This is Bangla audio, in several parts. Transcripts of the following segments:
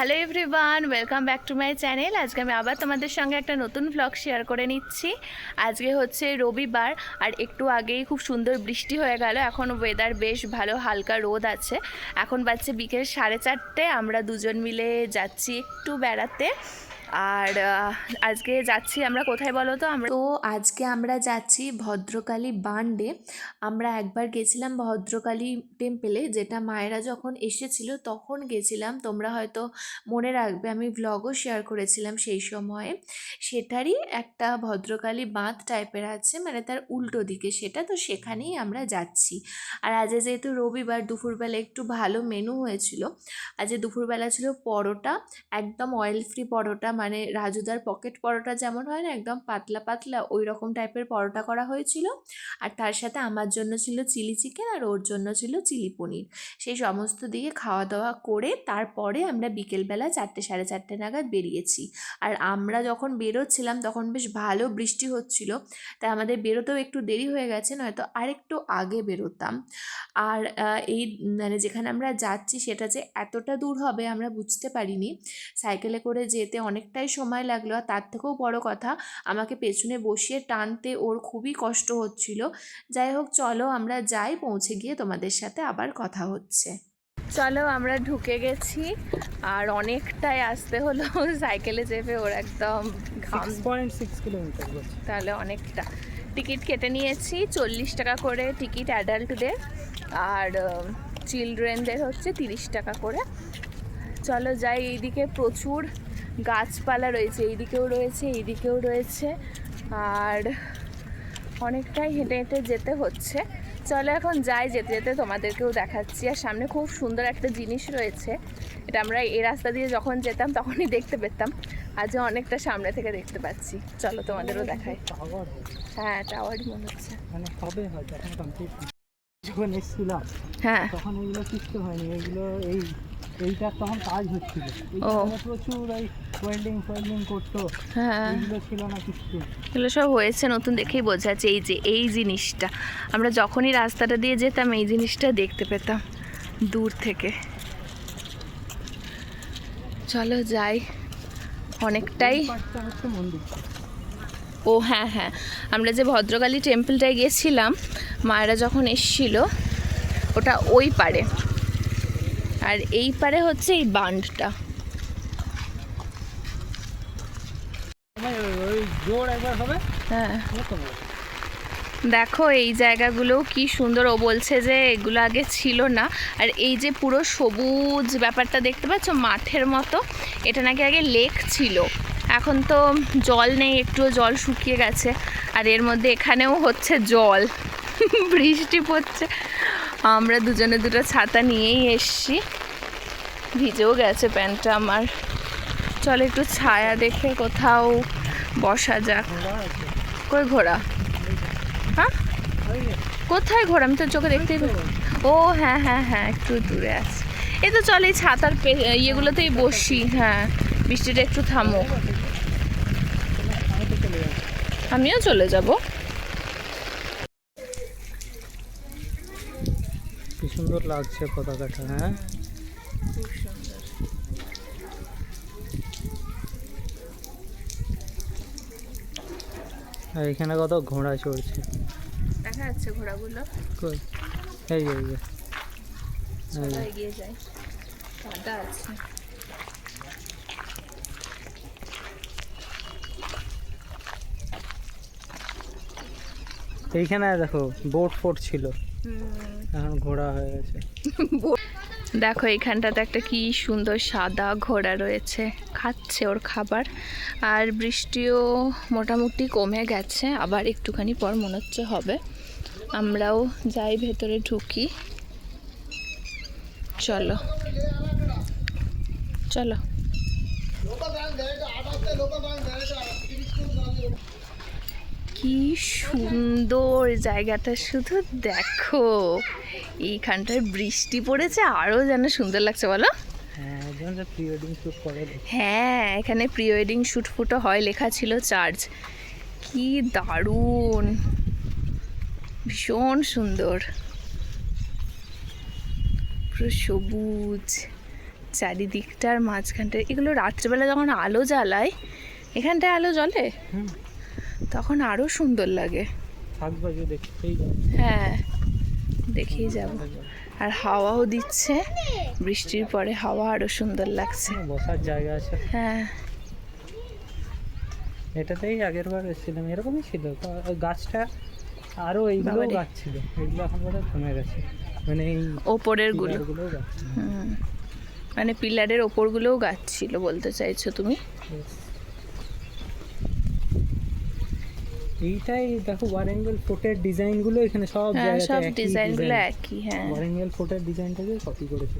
Hello everyone, welcome back to my channel. আজকে আমি আবার তোমাদের সঙ্গে একটা নতুন ভ্লগ শেয়ার করে নিচ্ছি। আজকে হচ্ছে রবিবার, আর একটু আগেই খুব সুন্দর বৃষ্টি হয়ে গেল। এখন ওয়েদার বেশ ভালো, হালকা রোদ আছে। এখন বাজছে বিকেল সাড়ে চারটে, আমরা দুজন মিলে যাচ্ছি একটু বেড়াতে। আর আজকে যাচ্ছি আমরা কোথায় বলো তো? আমরা তো আজকে আমরা যাচ্ছি ভদ্রকালী বান্ডে। আমরা একবার গেছিলাম ভদ্রকালী টেম্পেলে, যেটা মায়েরা যখন এসেছিল তখন গেছিলাম। তোমরা হয়তো মনে রাখবে, আমি ভ্লগও শেয়ার করেছিলাম সেই সময়ে। সেটারই একটা ভদ্রকালী বাঁধ টাইপের আছে মানে তার উল্টো দিকে সেটা, তো সেখানেই আমরা যাচ্ছি। আর আজ যেহেতু রবিবার, দুপুরবেলা একটু ভালো মেনু হয়েছিল। আজ দুপুরবেলা ছিল পরোটা, একদম অয়েল ফ্রি পরোটা মানে রাজুদার পকেট পরোটা যেমন হয় না, একদম পাতলা পাতলা ওই রকম টাইপের পরোটা করা হয়েছিল। আর তার সাথে আমার জন্য ছিল চিলি চিকেন আর ওর জন্য ছিল চিলি পনির। সেই সমস্ত দিয়ে খাওয়া দাওয়া করে তারপরে আমরা বিকেলবেলা চারটে, সাড়ে চারটে নাগাদ বেরিয়েছি। আর আমরা যখন বেরোচ্ছিলাম তখন বেশ ভালো বৃষ্টি হচ্ছিল, তাই আমাদের বেরোতেও একটু দেরি হয়ে গেছে, নয়তো আরেকটু আগে বেরোতাম। আর এই মানে যেখানে আমরা যাচ্ছি সেটা যে এতটা দূর হবে আমরা বুঝতে পারিনি। সাইকেলে করে যেতে অনেকটাই সময় লাগল আর তার থেকেও বড় কথা আমাকে পেছনে বসিয়ে টানতে ওর খুবই কষ্ট হচ্ছিল। যাই হোক চলো আমরা যাই পৌঁছে গিয়ে তোমাদের সাথে আবার কথা হচ্ছে। চলো আমরা ঢুকে গেছি আর অনেকটাই আসতে হলো। সাইকেলে চেপে ওর একদম ঘাম। সিক্স পয়েন্ট সিক্স কিলোমিটার তাহলে অনেকটা। টিকিট কেটে নিয়েছি চল্লিশ টাকা করে টিকিট অ্যাডাল্টদের আর চিলড্রেনদের হচ্ছে তিরিশ টাকা করে। চলো যাই এইদিকে প্রচুর গাছপালা রয়েছে এইদিকেও রয়েছে এইদিকেও রয়েছে। আর অনেকটাই হেঁটে হেঁটে যেতে হচ্ছে। চলো এখন যাই যেতে যেতে তোমাদেরকেও দেখাচ্ছি। আর সামনে খুব সুন্দর একটা জিনিস রয়েছে। এটা আমরা এই রাস্তা দিয়ে যখন যেতাম তখনই দেখতে পেতাম। আজ অনেকটা সামনে থেকে দেখতে পাচ্ছি। চলো তোমাদেরও দেখাই। হ্যাঁ টাওয়ারই মনে হচ্ছে। মানে হবে হয়তো যখন এসেছিলাম হ্যাঁ। তখন এইগুলো কিচ্ছু হয়নি। এইগুলো এই এইটার তখন কাজ হচ্ছিল। ও। প্রচুর এই ওয়েল্ডিং ফোয়েল্ডিং করতো। হ্যাঁ। ছিল না কিচ্ছু এগুলো সব হয়েছে নতুন দেখেই বোঝা যাচ্ছে এই যে এই জিনিসটা। আমরা যখনই রাস্তাটা দিয়ে যেতাম এই জিনিসটা দেখতে পেতাম দূর থেকে। চলো যাই। অনেকটাই ও হ্যাঁ হ্যাঁ। আমরা যে ভদ্রকালী টেম্পলটায় গিয়েছিলাম মায়েরা যখন এসছিল ওটা ওই পারে আর এই পারে হচ্ছে এই বান্ডটা হ্যাঁ। দেখো এই জায়গাগুলোও কি সুন্দর। ও বলছে যে এগুলো আগে ছিল না। আর এই যে পুরো সবুজ ব্যাপারটা দেখতে পাচ্ছ? মাঠের মতো। এটা নাকি আগে লেক ছিল। এখন তো জল নেই একটুও জল শুকিয়ে গেছে। আর এর মধ্যে এখানেও হচ্ছে জল। বৃষ্টি পড়ছে। আমরা দুজনে দুটো ছাতা নিয়েই এসছি। ভিজেও গেছে প্যান্টটা আমার। চল একটু ছায়া দেখে কোথাও বসা যাক। কই ঘোড়া হ্যাঁ? কোথায় ঘোড়া আমি তো চোখে দেখতেই ও হ্যাঁ হ্যাঁ হ্যাঁ একটু দূরে আছে। এই তো চলে ছাতার ইয়েগুলোতেই বসি। হ্যাঁ বৃষ্টিটা একটু থামো আমিও চলে যাব। সুন্দর লাগছে পতাকাটা হ্যাঁ? আর এখানে কত ঘোড়া চড়ছে। দেখা যাচ্ছে ঘোড়াগুলো। কই? এই যে এই যে। এগিয়ে যাই। কাদা আছে। এইখানে দেখো বোট ফোট ছিল। দেখো, এইখানটাতে একটা কি সুন্দর সাদা ঘোড়া রয়েছে। খাচ্ছে ওর খাবার। আর বৃষ্টিও মোটামুটি কমে গেছে। আবার একটুখানি পর মনে হচ্ছে হবে। আমরাও যাই ভেতরে ঢুকি। চলো। চলো। কি সুন্দর জায়গাটা শুধু দেখো। এইখানটায় বৃষ্টি পড়েছে আরও যেন সুন্দর লাগছে বলো। হ্যাঁ হ্যাঁ এখানে প্রি ওয়েডিং শ্যুট ফুটো হয় লেখা ছিল চার্জ কি দারুণ। ভীষণ সুন্দর। পুরো সবুজ। চারিদিকটার মাঝখানটা এগুলো রাত্রেবেলা যখন আলো জ্বালায় এখানটায় আলো জ্বলে? হুম। তখন আরও সুন্দর লাগে। হ্যাঁ দেখেই যাব। আর হাওয়াও দিচ্ছে। বৃষ্টির পরে হাওয়া আরও সুন্দর লাগছে। বসার জায়গা আছে। হ্যাঁ। এটাতেই আগের বার এসেছিলাম এরকমই ছিল। গাছটা আরও এইগুলো গাছ ছিল এগুলো এখন বোধহয় কমে গেছে। মানে এই ওপরেরগুলো। মানে পিলারের ওপরগুলোও গাছ ছিল বলতে চাইছো তুমি? এইটাই দেখো ওয়ারেঙ্গেল ফোর্টের ডিজাইনগুলো এখানে সব হ্যাঁ জায়গাতে সব ডিজাইনগুলো একই হ্যাঁ। ওয়ারেঙ্গেল ফোর্টের ডিজাইনটাকে কপি করেছে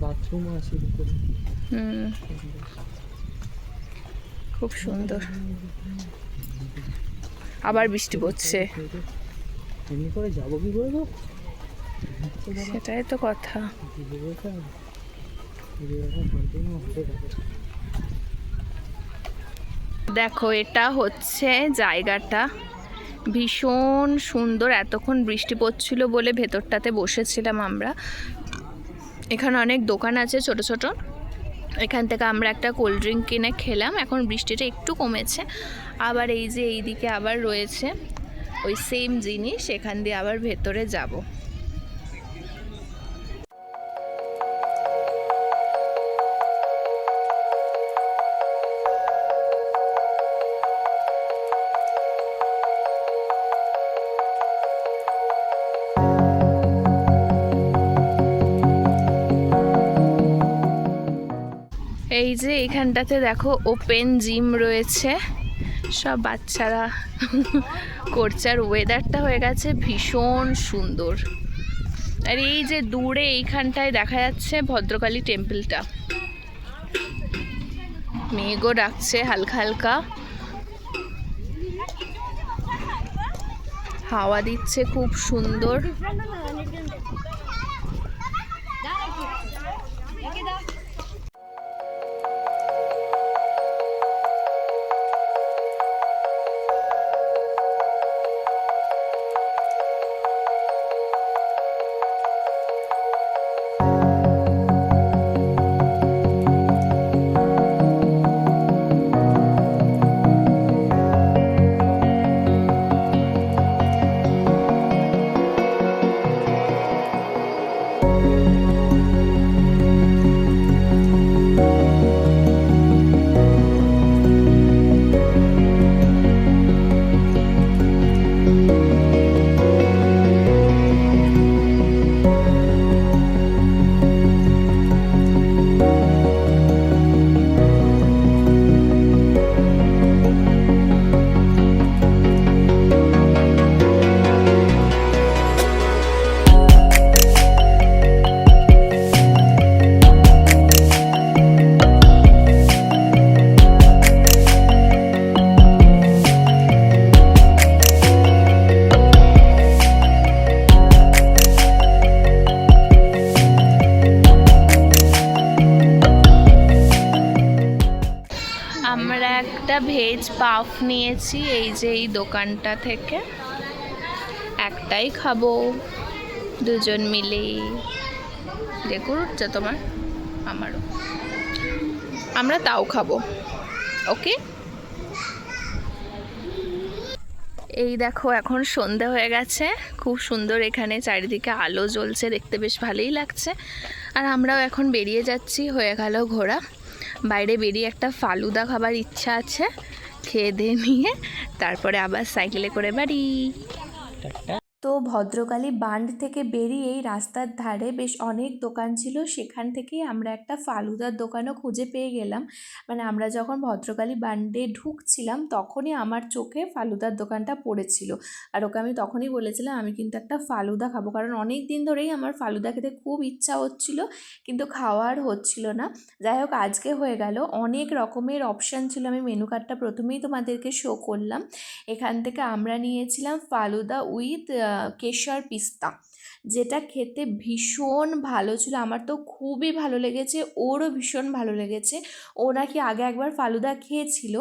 বাথরুমও আছে হুম। খুব সুন্দর। আবার বৃষ্টি পড়ছে। এমনি করে যাব কি করে গো? সেটাই তো কথা ভিডিওটা ভিডিওটা কন্টিনিউ হতে থাকে দেখো, এটা হচ্ছে জায়গাটা। ভীষণ সুন্দর, এতক্ষণ বৃষ্টি পড়ছিল বলে ভেতরটাতে বসেছিলাম আমরা। এখানে অনেক দোকান আছে ছোট ছোট। এখান থেকে আমরা একটা কোল্ড ড্রিঙ্ক কিনে খেলাম। এখন বৃষ্টিটা একটু কমেছে। আবার এই যে এইদিকে আবার রয়েছে ওই সেম জিনিস, এখান দিয়ে আবার ভেতরে যাব। এই যে এইখানটাতে দেখো ওপেন জিম রয়েছে। সব বাচ্চারা করছে আর ওয়েদারটা হয়ে গেছে ভীষণ সুন্দর। আর এই যে দূরে এইখানটায় দেখা যাচ্ছে ভদ্রকালী টেম্পলটা মেঘও ডাকছে হালকা হালকা। হাওয়া দিচ্ছে খুব সুন্দর। ভেজ পাফ নিয়েছি, এই যে এই দোকানটা থেকে। একটাই খাব, দুজন মিলে দেখুন উঠছে তোমার, আমারও। আমরা তাও খাব, ওকে? এই দেখো, এখন সন্ধে হয়ে গেছে। খুব সুন্দর এখানে চারিদিকে আলো জ্বলছে, দেখতে বেশ ভালোই লাগছে। আর আমরাও এখন বেরিয়ে যাচ্ছি, হয়ে গেল ঘোরা। বাইরে বেরিয়ে একটা ফালুদা খাবার ইচ্ছা আছে। খেয়ে দিয়ে নিয়ে তারপরে আবার সাইকেলে করে বাড়ি। টাটা। তো ভদ্রকালী বান্ড থেকে বেরিয়েই রাস্তার ধারে বেশ অনেক দোকান ছিল। সেখান থেকেই আমরা একটা ফালুদার দোকানও খুঁজে পেয়ে গেলাম। মানে আমরা যখন ভদ্রকালী বান্ডে ঢুকছিলাম তখনই আমার চোখে ফালুদার দোকানটা পড়েছিল। আর ওকে আমি তখনই বলেছিলাম, আমি কিন্তু একটা ফালুদা খাব। কারণ অনেক দিন ধরেই আমার ফালুদা খেতে খুব ইচ্ছা হচ্ছিল, কিন্তু খাওয়ার হচ্ছিল না। যাই হোক, আজকে হয়ে গেল। অনেক রকমের অপশান ছিল। আমি মেনু কার্ডটা প্রথমেই তোমাদেরকে শো করলাম। এখান থেকে আমরা নিয়েছিলাম ফালুদা উইথ কেশর পিস্তা। যেটা খেতে ভীষণ ভালো ছিল। আমার তো খুবই ভালো লেগেছে, ওরও ভীষণ ভালো লেগেছে। ও নাকি আগে একবার ফালুদা খেয়েছিল,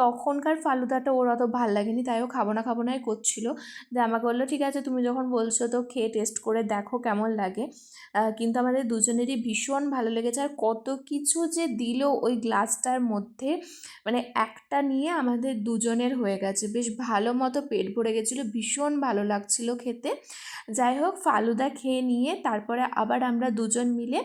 তখনকার ফালুদাটা ওর অত ভালো লাগেনি, তাই ও খাব না খাব নাই করছিল। দিয়ে আমাকে বলল, ঠিক আছে, তুমি যখন বলছো তো খেয়ে টেস্ট করে দেখো কেমন লাগে। কিন্তু আমাদের দুজনেরই ভীষণ ভালো লেগেছে। আর কত কিছু যে দিল ওই গ্লাসটার মধ্যে মানে একটা নিয়ে আমাদের দুজনের হয়ে গেছে। বেশ ভালো মতো পেট ভরে গেছিল, ভীষণ ভালো লাগছিল খেতে। যাই হোক ফালুদা খেয়ে নিয়ে তারপরে আবার আমরা দুজন মিলে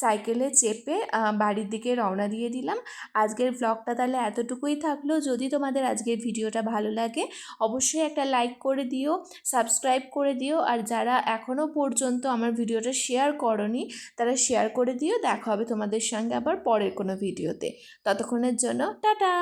সাইকেলে চেপে বাড়ির দিকে রওনা দিয়ে দিলাম। আজকের ব্লগটা তাহলে এতটুকুই থাকল। যদি তোমাদের আজকের ভিডিওটা ভালো লাগে, অবশ্যই একটা লাইক করে দিও সাবস্ক্রাইব করে দিও। আর যারা এখনও পর্যন্ত আমার ভিডিওটা শেয়ার করনি, তারা শেয়ার করে দিও। দেখা হবে তোমাদের সঙ্গে আবার পরের কোনো ভিডিওতে। ততক্ষণের জন্য টাটা!